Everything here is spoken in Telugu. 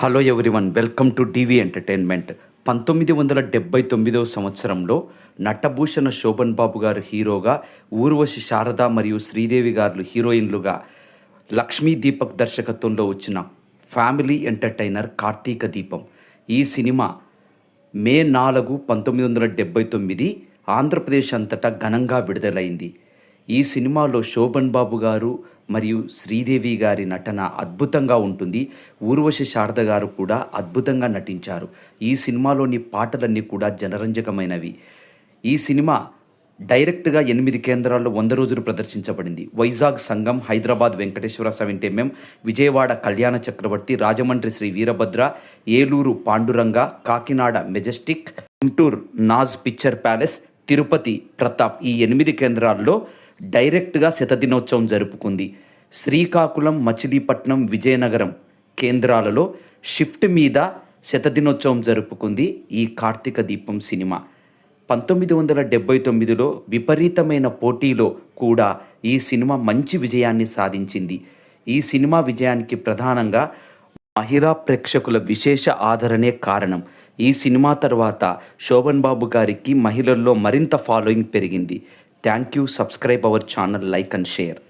Hello everyone welcome to TV entertainment పంతొమ్మిది వందల డెబ్బై తొమ్మిదవ సంవత్సరంలో నటభూషణ శోభన్ బాబు గారు హీరోగా ఊర్వశి శారద మరియు శ్రీదేవి గారు హీరోయిన్లుగా లక్ష్మీ దీపక్ దర్శకత్వంలో వచ్చిన ఫ్యామిలీ ఎంటర్టైనర్ కార్తీక దీపం. ఈ సినిమా మే నాలుగు పంతొమ్మిది వందల డెబ్బై తొమ్మిది ఆంధ్రప్రదేశ్ అంతటా ఘనంగా విడుదలైంది. ఈ సినిమాలో శోభన్ బాబు గారు మరియు శ్రీదేవి గారి నటన అద్భుతంగా ఉంటుంది. ఊర్వశి శారద గారు కూడా అద్భుతంగా నటించారు. ఈ సినిమాలోని పాటలన్నీ కూడా జనరంజకమైనవి. ఈ సినిమా డైరెక్ట్గా ఎనిమిది కేంద్రాల్లో వంద రోజులు ప్రదర్శించబడింది. Vizag Sangam Hyderabad Venkateswara seventy MM Vijayawada Kalyana Chakravarthi Rajahmundry Sri Veerabhadra Eluru Panduranga Kakinada majestic Guntur Naz picture palace Tirupati Pratap ఈ ఎనిమిది కేంద్రాల్లో డైరెక్ట్గా శతదినోత్సవం జరుపుకుంది. శ్రీకాకుళం మచిలీపట్నం విజయనగరం కేంద్రాలలో షిఫ్ట్ మీద శతదినోత్సవం జరుపుకుంది ఈ కార్తీక దీపం సినిమా. పంతొమ్మిది వందల డెబ్బై తొమ్మిదిలో విపరీతమైన పోటీలో కూడా ఈ సినిమా మంచి విజయాన్ని సాధించింది. ఈ సినిమా విజయానికి ప్రధానంగా మహిళా ప్రేక్షకుల విశేష ఆదరణే కారణం. ఈ సినిమా తర్వాత శోభన్ బాబు గారికి మహిళల్లో మరింత ఫాలోయింగ్ పెరిగింది. Thank you. Subscribe our channel, like and share.